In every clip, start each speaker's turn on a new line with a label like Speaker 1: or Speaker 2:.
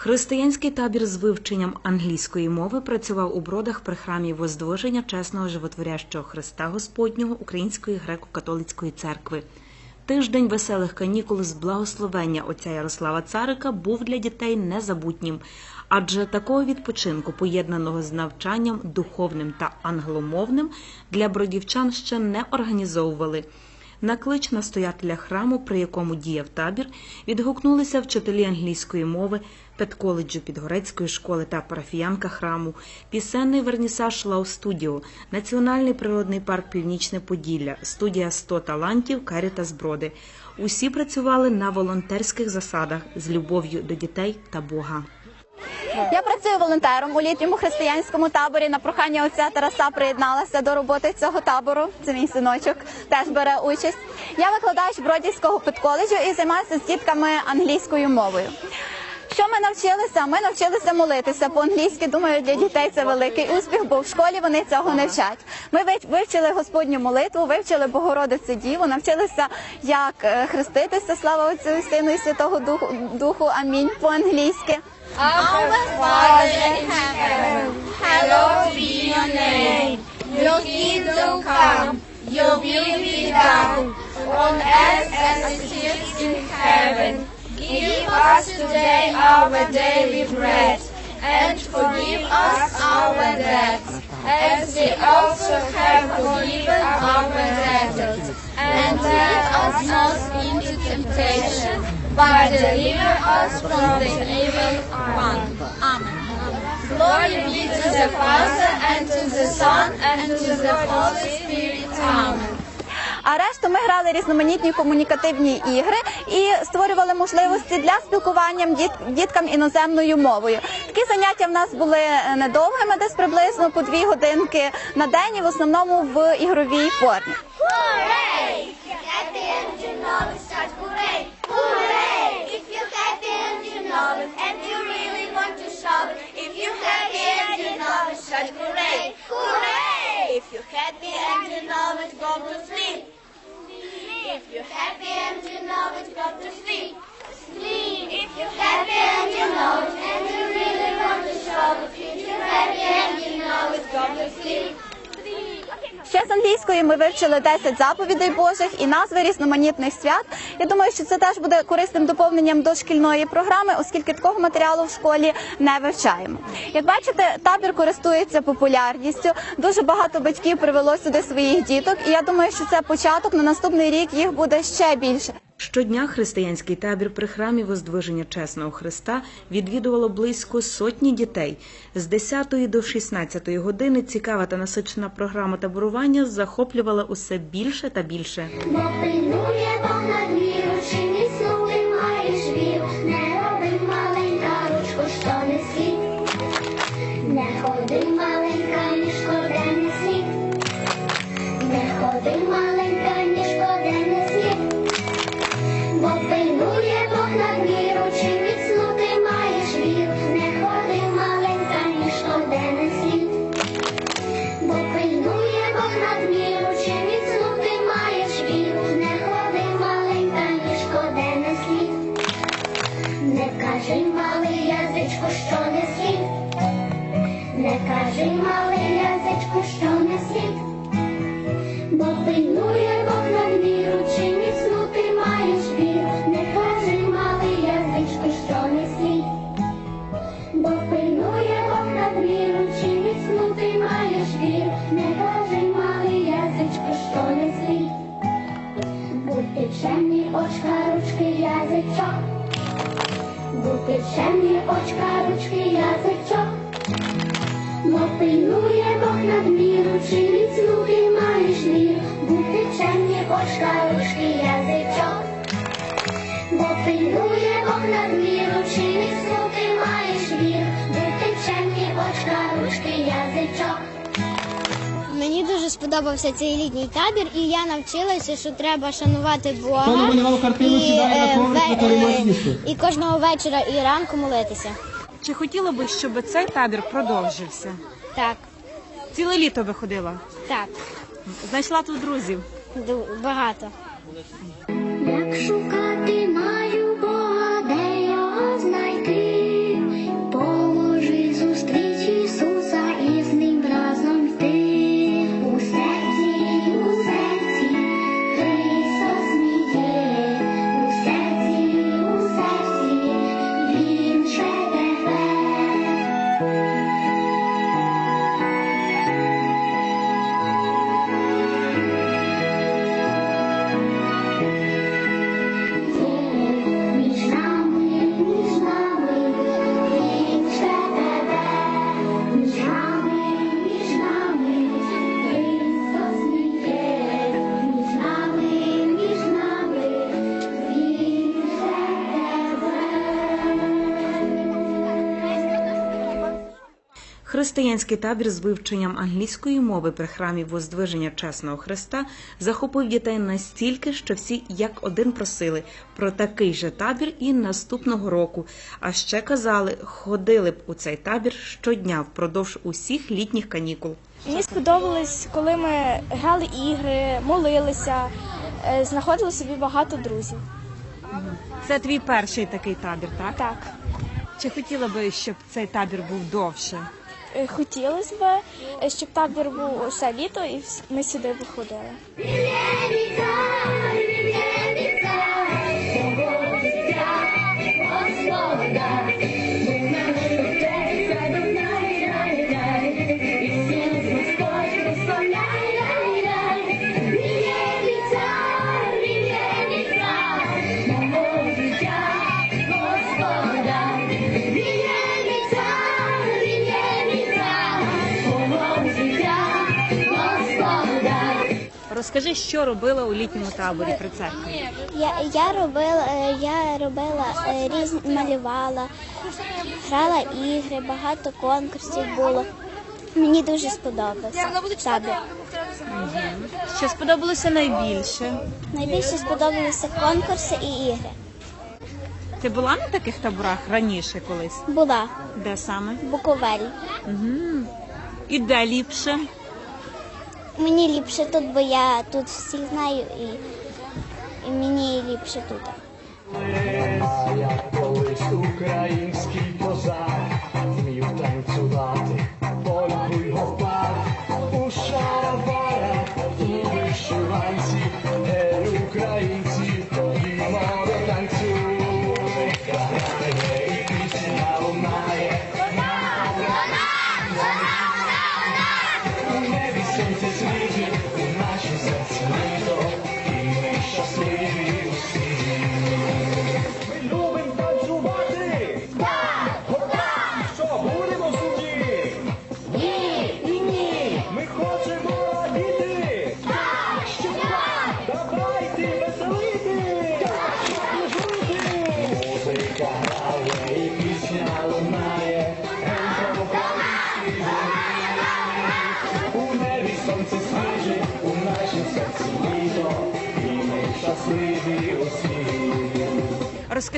Speaker 1: Християнський табір з вивченням англійської мови працював у бродах при храмі Воздвиження чесного животворящого Христа Господнього Української греко-католицької церкви. Тиждень веселих канікул з благословення отця Ярослава Царика був для дітей незабутнім, адже такого відпочинку, поєднаного з навчанням духовним та англомовним, для бродівчан ще не організовували. На клич настоятеля храму, при якому діяв табір, відгукнулися вчителі англійської мови, педколеджу Підгорецької школи та парафіянка храму, пісенний вернісаж Лау Студіо, Національний природний парк Північне Поділля, студія «100 талантів Карітас Броди. Усі працювали на волонтерських засадах з любов'ю до дітей та Бога.
Speaker 2: Я працюю волонтером у літньому християнському таборі. На прохання отця Тараса приєдналася до роботи цього табору. Це мій синочок теж бере участь. Я викладач Бродівського педколеджу і займаюся з дітками англійською мовою. Що ми навчилися? Ми навчилися молитися по-англійськи. Думаю, для дітей це великий успіх, бо в школі вони цього не вчать. Ми вив- вивчили Господню молитву, вивчили Богородицю Діву, навчилися, як е, хреститися. Слава Отцю і Сину і Святого Духу, Духу. Амінь по-англійськи.
Speaker 3: Our Father in heaven, hallowed be your name. Your kingdom come, your will be done, on earth as it is in heaven. Give us today our daily bread, and forgive us our debts, as we also have forgiven our debtors. And lead us not into temptation, but deliver us from the evil one. Amen. Glory be to the Father, and to the Son, and to the Holy Spirit. Amen.
Speaker 2: А решту ми грали різноманітні комунікативні ігри і створювали можливості для спілкування діт- діткам іноземною мовою. Такі заняття в нас були е, недовгими, десь приблизно по дві годинки на день, і в основному в ігровій формі.
Speaker 3: Hooray! Happy and you know it, go to sleep. If you're happy and you know it, go to sleep. Sleep. If you're happy and you know it, and you really want to show if you're happy and you know it, go to sleep.
Speaker 2: Ще з англійської ми вивчили 10 заповідей Божих і назви різноманітних свят. Я думаю, що це теж буде корисним доповненням до шкільної програми, оскільки такого матеріалу в школі не вивчаємо. Як бачите, табір користується популярністю. Дуже багато батьків привело сюди своїх діток, і я думаю, що це початок на наступний рік їх буде ще більше.
Speaker 1: Щодня християнський табір при храмі Воздвиження Чесного Христа відвідувало близько сотні дітей. З 10 до 16 години цікава та насичена програма таборування захоплювала усе більше та більше.
Speaker 4: Бо пильнує Бог над міру, przyszłością. Пильнує Бог над міру, чи міцну ти маєш віру, бути чемні очка, ручки, язичок. Бо пильнує Бог над міру, чи міцну ти маєш віру, бути чемні очка, ручки, язичок.
Speaker 5: Мені дуже сподобався цей літній табір, і я навчилася, що треба шанувати Бога.
Speaker 6: Хто намалював картину,
Speaker 5: і, е, ве- е, і кожного вечора і ранку молитися.
Speaker 7: Чи хотіла би, щоб цей табір продовжився?
Speaker 5: Так,
Speaker 7: Ціле літо виходила.
Speaker 5: так,
Speaker 7: Знайшла тут друзів.
Speaker 5: ду- багато.
Speaker 4: Як шукати маю
Speaker 1: Християнський табір з вивченням англійської мови при храмі Воздвиження Чесного Христа захопив дітей настільки, що всі як один просили про такий же табір і наступного року. А ще казали, ходили б у цей табір щодня впродовж усіх літніх канікул.
Speaker 6: Мені сподобалось, коли ми грали ігри, молилися, е, знаходили собі багато друзів.
Speaker 7: Це твій перший такий табір, так?
Speaker 6: Так,
Speaker 7: Чи хотіла би, щоб цей табір був довше?
Speaker 6: Е, хотілося б, е, щоб табір був усе літо і ми сюди виходили.
Speaker 7: Розкажи, що робила у літньому таборі при церкві.
Speaker 5: Я, я робила, е, я робила е, різні малювала, грала ігри, багато конкурсів було. Мені дуже сподобався табір.
Speaker 7: Що сподобалося найбільше?
Speaker 5: Найбільше сподобалися конкурси і ігри.
Speaker 7: Ти була на таких таборах раніше колись?
Speaker 5: Була
Speaker 7: Де саме?
Speaker 5: в Буковелі.
Speaker 7: І де ліпше?
Speaker 5: Мені ліпше тут, бо я тут всіх знаю і, і мені ліпше тут.
Speaker 8: Український козак,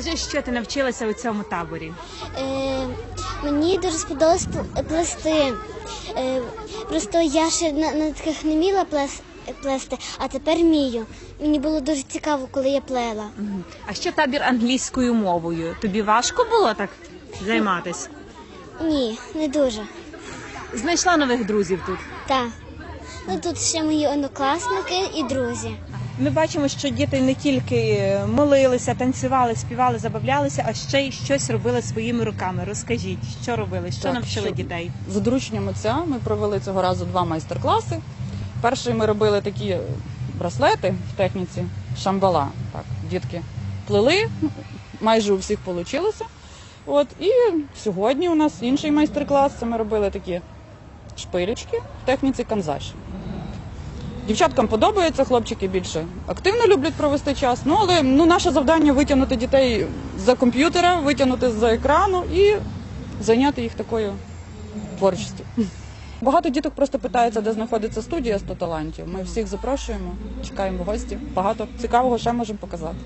Speaker 7: Розкажи, що ти навчилася у цьому таборі.
Speaker 5: Е, мені дуже сподобалось пл- плести. Е, просто я ще на, на таких не вміла плес, плести, а тепер вмію. Мені було дуже цікаво, коли я плела.
Speaker 7: А що табір англійською мовою? Тобі важко було так займатися?
Speaker 5: Ні, не дуже.
Speaker 7: Знайшла нових друзів тут.
Speaker 5: Так. Ну тут ще мої однокласники і друзі.
Speaker 7: Ми бачимо, що діти не тільки молилися, танцювали, співали, забавлялися, а ще й щось робили своїми руками. Розкажіть, що робили, що
Speaker 9: Так,
Speaker 7: навчили
Speaker 9: що?
Speaker 7: дітей?
Speaker 9: За дорученням отця ми провели цього разу два майстер-класи. Перший ми робили такі браслети в техніці шамбала. Так, дітки плели, майже у всіх вийшло. От, і сьогодні у нас інший майстер-клас. Це ми робили такі шпилечки в техніці канзаші. Дівчаткам подобається, хлопчики більше активно люблять провести час. Ну але ну, наше завдання витягнути дітей за комп'ютера, витягнути з екрану і зайняти їх такою творчістю. Багато діток просто питаються, де знаходиться студія 100 талантів. Ми всіх запрошуємо, чекаємо гості. Багато цікавого ще можемо показати.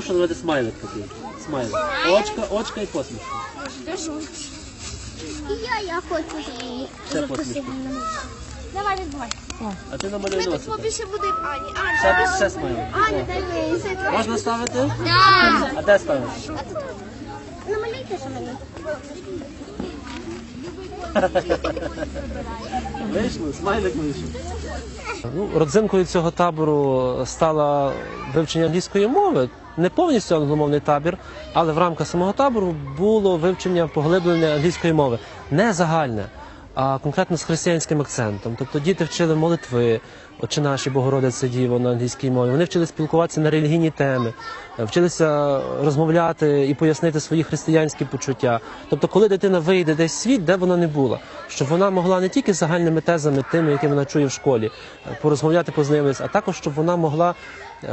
Speaker 10: Прошу зробити смайлик такий. Смайлик. Очка, очка і посмішка.
Speaker 5: Я, я хочу.
Speaker 10: Ще посмішка.
Speaker 6: Давай відбувай.
Speaker 10: А ти на намалюй носика.
Speaker 6: Побільше буде Ані. Ані.
Speaker 10: Ще, ще смайлик.
Speaker 6: Ані, дай мені.
Speaker 10: Можна ставити? Так. А де ставиш?
Speaker 5: Намалюйте, що мені.
Speaker 10: Вийшло, смайлик вийшов. Ну, родзинкою цього табору стало вивчення англійської мови. Не повністю англомовний табір, але в рамках самого табору було вивчення поглиблене англійської мови. Не загальне, а конкретно з християнським акцентом. Тобто діти вчили молитви, Отче наші Богородице Діво на англійській мові. Вони вчили спілкуватися на релігійні теми, е, вчилися розмовляти і пояснити свої християнські почуття. Тобто, коли дитина вийде десь в світ, де вона не була, щоб вона могла не тільки загальними тезами, тими, які вона чує в школі, е, порозмовляти, познайомитися, а також щоб вона могла,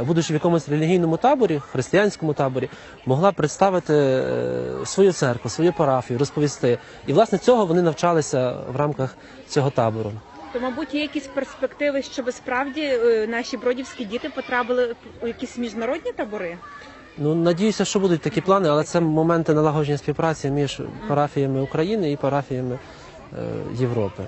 Speaker 10: будучи в якомусь релігійному таборі, християнському таборі, могла представити е, свою церкву, свою парафію, розповісти. І власне цього вони навчалися в рамках цього табору.
Speaker 7: То, мабуть, є якісь перспективи, щоб справді е, наші бродівські діти потрапили у якісь міжнародні табори?
Speaker 10: Ну надіюся, що будуть такі плани, але це моменти налагодження співпраці між парафіями України і парафіями е, Європи.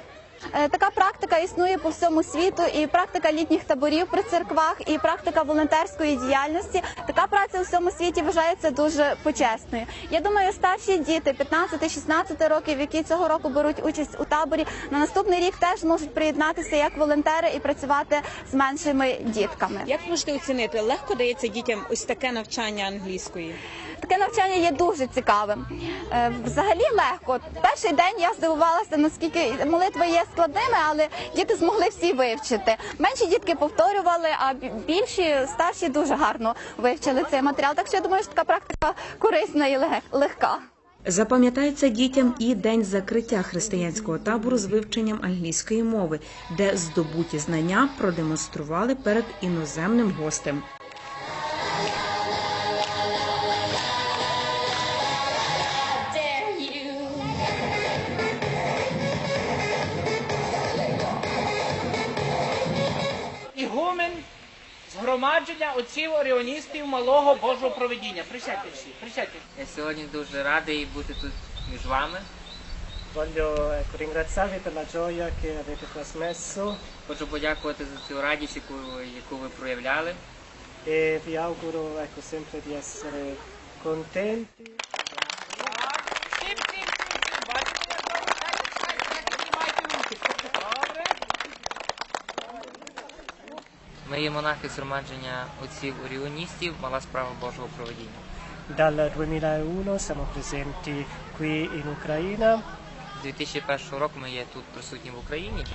Speaker 2: Е, Така практика існує по всьому світу, і практика літніх таборів при церквах, і практика волонтерської діяльності. Така праця у всьому світі вважається дуже почесною. Я думаю, старші діти 15-16 років, які цього року беруть участь у таборі, на наступний рік теж можуть приєднатися як волонтери і працювати з меншими дітками.
Speaker 7: Як можете оцінити, легко дається дітям ось таке навчання англійської?
Speaker 2: Таке навчання є дуже цікавим. Е, Взагалі легко. Перший день я здивувалася, наскільки молитви є складними, але діти змогли всі вивчити. Менші дітки повторювали, а більші старші дуже гарно вивчили цей матеріал. Так що я думаю, що така практика корисна і легка.
Speaker 1: Запам'ятається дітям і день закриття християнського табору з вивченням англійської мови, де здобуті знання продемонстрували перед іноземним гостем.
Speaker 11: Згромадження отців оріоністів малого Божого проведіння. Присядьте всі, присядьте.
Speaker 12: Я сьогодні дуже радий бути тут між вами.
Speaker 13: Voglio ringraziarvi per la gioia che avete trasmesso
Speaker 12: Хочу подякувати за цю радість, яку, яку ви проявляли.
Speaker 13: e vi auguro ecco, sempre di essere contenti.
Speaker 12: Ми є монахи згромадження отців оріоністів, мала справа Божого проведіння.
Speaker 13: Dal 2001 siamo presenti qui in Ucraina
Speaker 12: З 2001 року ми є тут присутні в Україні.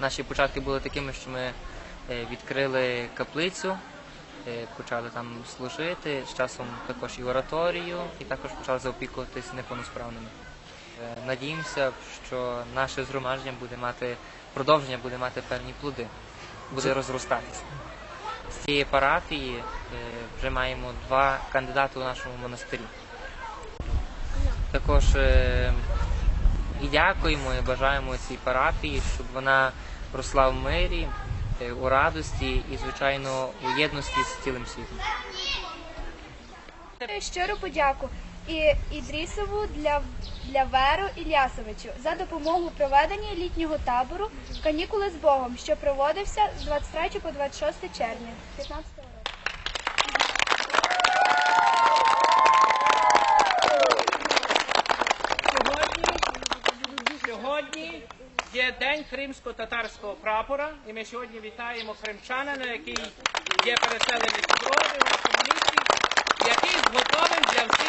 Speaker 12: Наші початки були такими, що ми е, відкрили каплицю, е, почали там служити, з часом також і ораторію, і також почали заопікуватись неповносправними. Е, Надіємося, що наше згромадження буде мати продовження, буде мати певні плоди, буде розростатися. З цієї парафії е, вже маємо два кандидати у нашому монастирі. Також е, і дякуємо і бажаємо цій парафії, щоб вона росла в мирі, е, у радості і, звичайно, у єдності з цілим світом.
Speaker 6: Щиру подяку і Ідрісову для, для Веру Ільясовичу за допомогу у проведенні літнього табору Канікули з Богом, що проводився з 23 по 26 червня 15 року.
Speaker 11: Сьогодні, є День кримсько-татарського прапора, і ми сьогодні вітаємо кримчанина, який є переселений з у який зготовив для всіх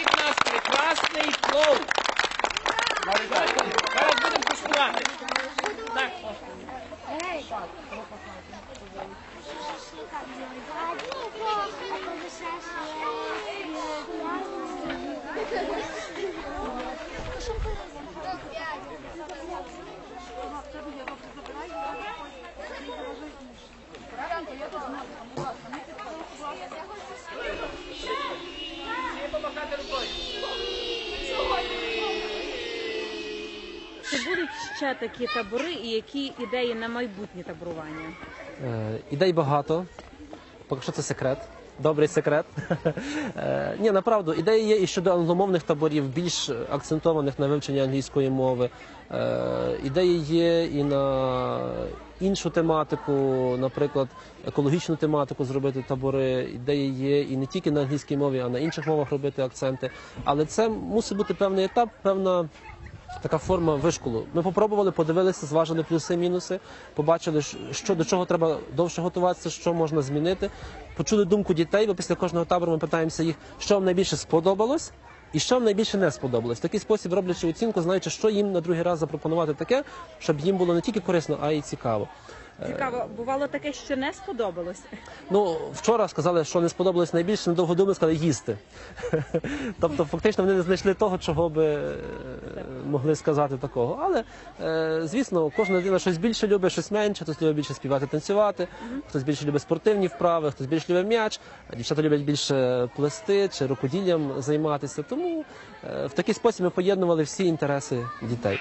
Speaker 11: нас прекрасний плов. Зараз будемо куштувати. Так.
Speaker 7: Ще такі табори і які ідеї на майбутнє таборування?
Speaker 10: Е, Ідей багато. Поки що це секрет. Добрий секрет. Е, Ні, направду, ідеї є і щодо англомовних таборів, більш акцентованих на вивченні англійської мови. Е, Ідеї є і на іншу тематику, наприклад, екологічну тематику зробити табори. Ідеї є і не тільки на англійській мові, а на інших мовах робити акценти. Але це мусить бути певний етап, певна така форма вишколу. Ми попробували, подивилися, зважили плюси, мінуси, побачили, що до чого треба довше готуватися, що можна змінити. Почули думку дітей, бо після кожного табору ми питаємося їх, що вам найбільше сподобалось, І що їм найбільше не сподобалось. В такий спосіб роблячи оцінку, знаючи, що їм на другий раз запропонувати таке, щоб їм було не тільки корисно, а й цікаво.
Speaker 7: Цікаво, бувало таке, що не сподобалось.
Speaker 10: Ну, вчора сказали, що не сподобалось найбільше, недовго думали, сказали їсти. тобто, фактично, вони не знайшли того, чого би е, могли сказати такого. Але, е, звісно, кожна людина щось більше любить, щось менше, хтось любить більше співати, танцювати, хтось більше любить спортивні вправи, хтось більше любить м'яч, а дівчата люблять більше плести чи рукоділлям займатися. Тому е, в такий спосіб ми поєднували всі інтереси дітей.